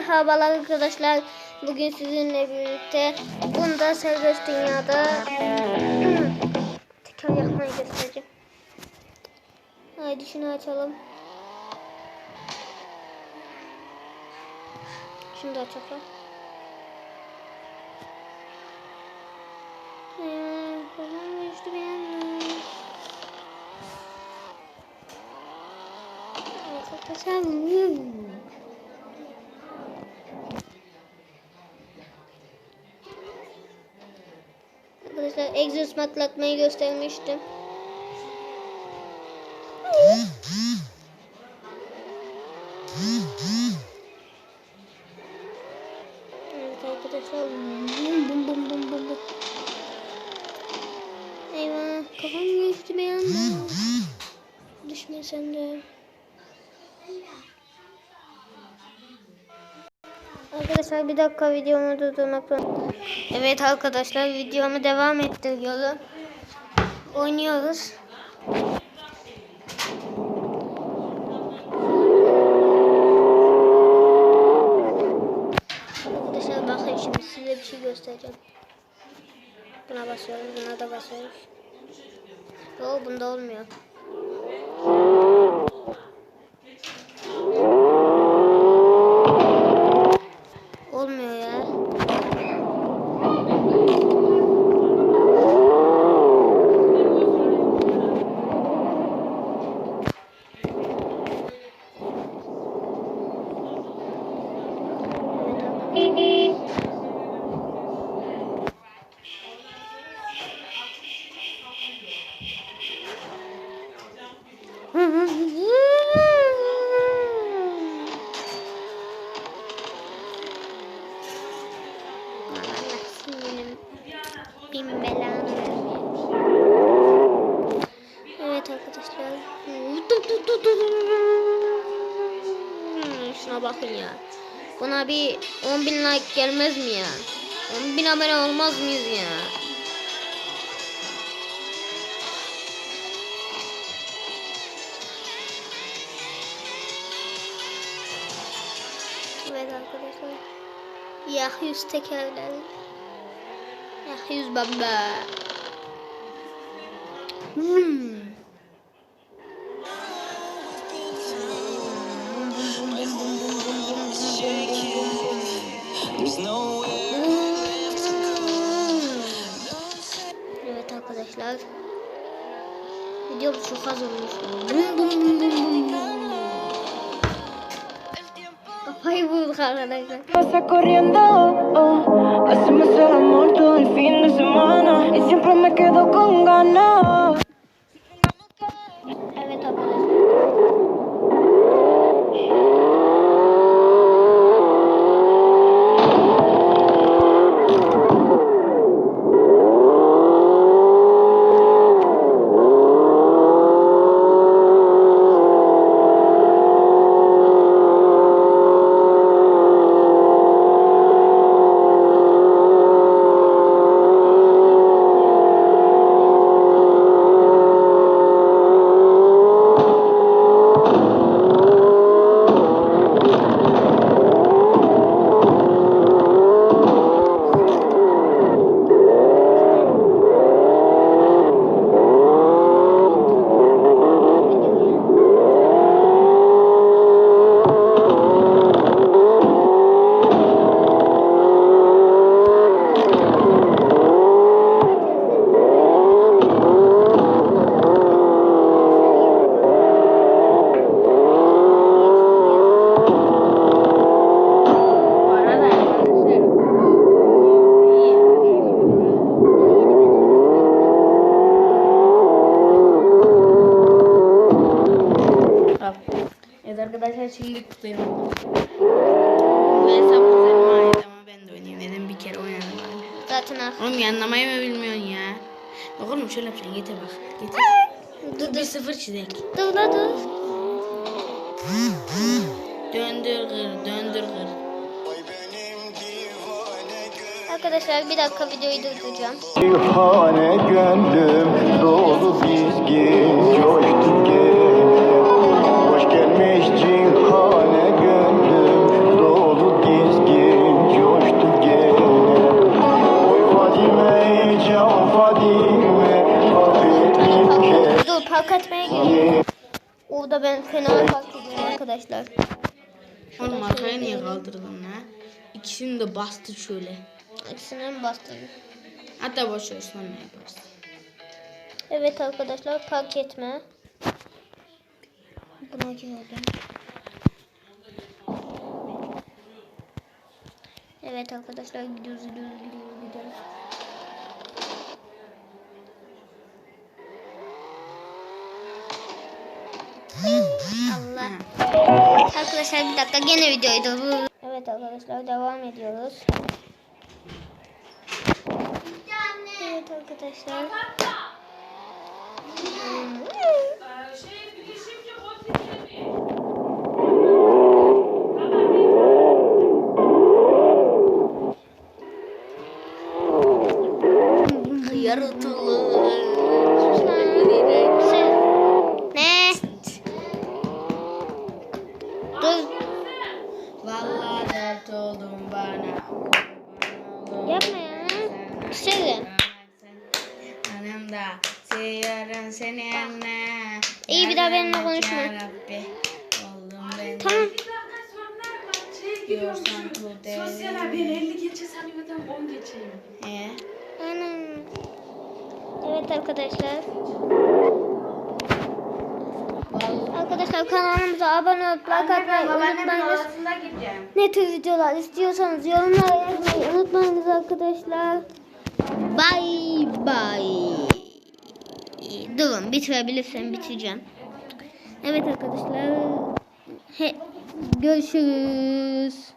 Merhabalar arkadaşlar. Bugün sizinle birlikte bunda serbest dünyada teker yakmayı göstereceğim. Haydi şunu açalım. Şunu da açalım. Beğendim. Evet, arkadaşlar. Egzoz patlatmayı göstermiştim. Evet arkadaşlar. Bum bum bum bum bum. Eyvah kafam geçti bir anda. Düşme sen de. Arkadaşlar bir dakika videomu durdurmak zorunda. Evet arkadaşlar videomu devam ettiriyorum. Oynuyoruz. Arkadaşlar bakın şimdi size bir şey göstereceğim. Buna basıyoruz, buna da basıyoruz. Yo bunda olmuyor ya. Allah senin bin belanı. Evet arkadaşlar. Şuna bakın ya. Buna bir 10 bin like gelmez mi ya? 10 bin abone olmaz mıyız ya? Evet arkadaşlar. Yahyüz tekerleri. Yahyüz baba. Hmm. Arkadaşlar. Video çok az olmuş. Bum bum bum bum bum bum. Kafayı bulduk arkadaşlar. Pasa corriendo, oh. Arkadaşlar şimdi oldu. Bu hesap üzerime ait ama ben de oynayayım dedim bir kere oynadım abi. Zaten ah. Oğlum yanlamayı mı bilmiyorsun ya? Bak oğlum şöyle yapacaksın getir bak. Getir. Dur Bir dur. sıfır çizek. Dur dur dur. Döndür kır, döndür kır. Arkadaşlar bir dakika videoyu durduracağım. Divane gönlüm dolu dizgin coştu kalk atmaya geliyorum. Orada ben fena kalktım arkadaşlar. Oğlum arkaya niye kaldırdın ha? İkisini de bastı şöyle. İkisini mi bastı? Hatta boş ver sonra yaparsın. Evet arkadaşlar park etme. Buna girdim. Evet arkadaşlar gidiyoruz gidiyoruz gidiyoruz gidiyoruz. Allah. Arkadaşlar bir dakika gene videoydu. Evet arkadaşlar devam ediyoruz. Evet arkadaşlar. Yaratılı. Yanımda seviyorum seni anne. İyi, bir daha benimle konuşma. Rabbi. Oldum ben. Tamam. Bu. Sosyal haber 50 geçe sanıyordum 10 geçeyim. He. Anam. Evet arkadaşlar. Arkadaşlar kanalımıza abone olup like atmayı unutmayınız. Ne tür videolar istiyorsanız yorumlara yazmayı unutmayınız arkadaşlar. Bye bye. Durun bitirebilirsem bitireceğim. Evet arkadaşlar. He, görüşürüz.